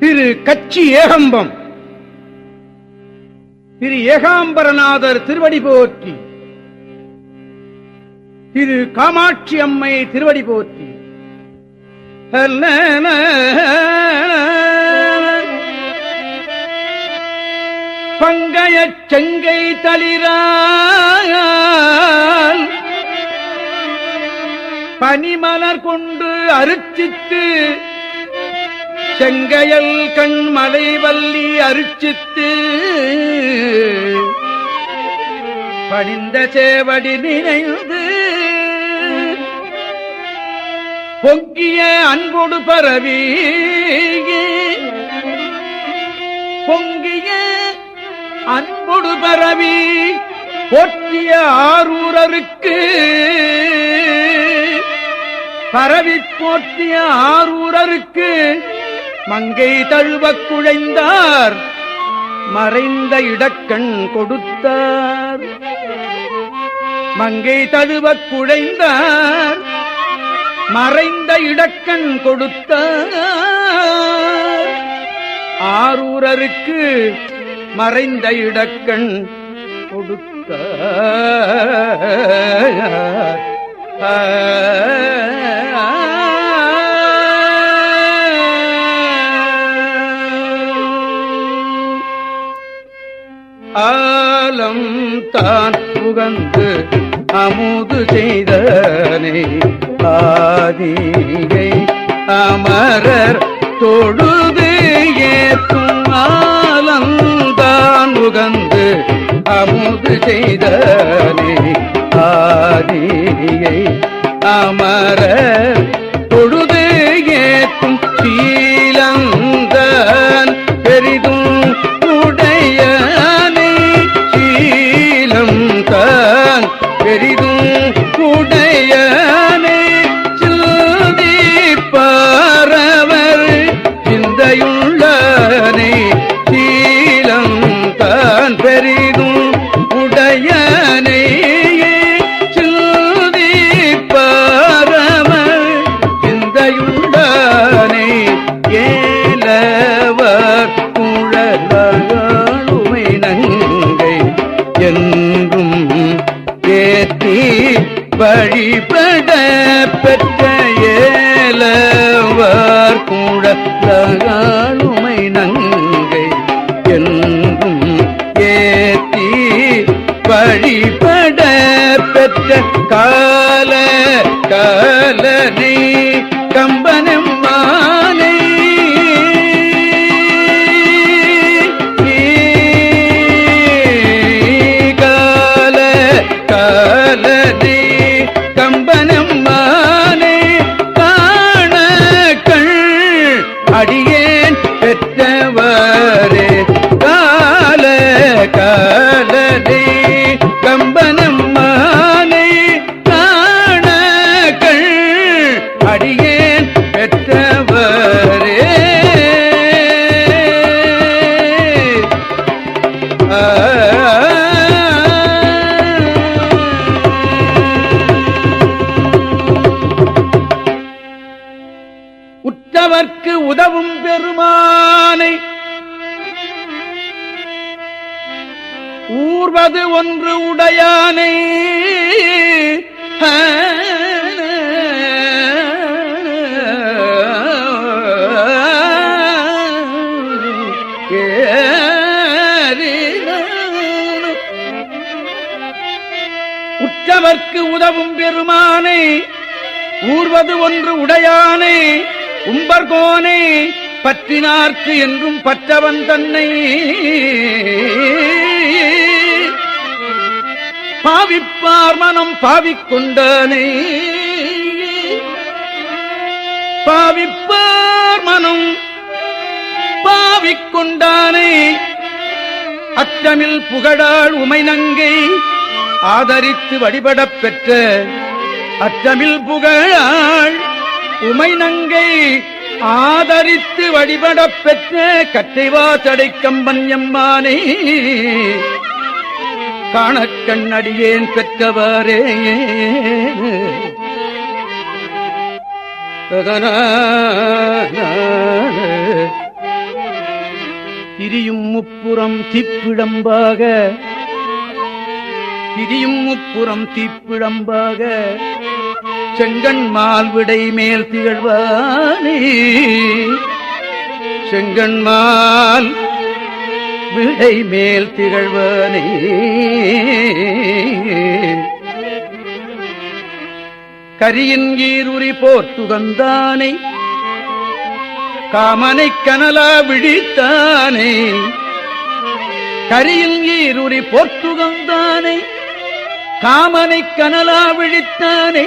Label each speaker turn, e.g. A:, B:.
A: திரு கச்சி ஏகம்பம். திரு ஏகாம்பரநாதர் திருவடி போற்றி. திரு காமாட்சி அம்மை திருவடி போற்றி. பங்கையச் செங்கை தளிரால் பனிமலர் கொண்டு அருச்சித்து செங்கையல் கண்மலை வல்லி அரிச்சித்து பணிந்த சேவடி நினைந்து பொங்கிய அன்போடு பரவி பொங்கிய அன்போடு பரவி போற்றிய ஆரூரருக்கு பரவி போற்றிய ஆரூரருக்கு மங்கை தழுவ குழைந்தார் மறைந்த இடக்கண் கொடுத்தார். மங்கை தழுவக் குழைந்தார் மறைந்த இடக்கண் கொடுத்தார். ஆரூரருக்கு மறைந்த இடக்கண் கொடுத்தார். தான் புகந்து அமுது செய்தனை. ஆதியை அமரர் தொழுது ஏற்றும் ஆலந்தான் உகந்து அமுது செய்தனை. ஆதியை அமரர் കമ്പറ്റ കാല കാലനീ കമ്പനം മാനേ. കാല കാലനീ കമ്പനം മാനേ. കാണ കൺ അടിയ ஊர்வது ஒன்று உடையானை. உற்றவர்க்கு உதவும் பெருமானே ஊர்வது ஒன்று உடையானே. உம்பர்கோனே பற்றினார்க்கு என்றும் பற்றவன் தன்னை. பாவிப்பார் மனம் பாவிக்கொண்டானே. பாவிப்பார் மனம் பாவிக்கொண்டானே. அச்சமில் புகழாள் உமைநங்கை ஆதரித்து வழிபடப் பெற்ற அச்சமில் புகழாள் உமைநங்கை ஆதரித்து வழிபடப் பெற்ற கட்டைவா தடை கம்பன் எம்மானே. காணக் கண்ணடியேன் பெற்றவரே திரியும் முப்புறம் திப்பிழம்பாக. திரியும் முப்புறம் தீப்பிழம்பாக. செங்கண் மால்விடை மேல் திகழ்வானே. செங்கண்மால் விடை மேல் திகழ்வானே. கரியின் ஈருரி போர்த்துகந்தானை காமனை கனலா விழித்தானே. கரியின் ஈருரி போர்த்துகந்தானை காமனை கனலா விழித்தானே.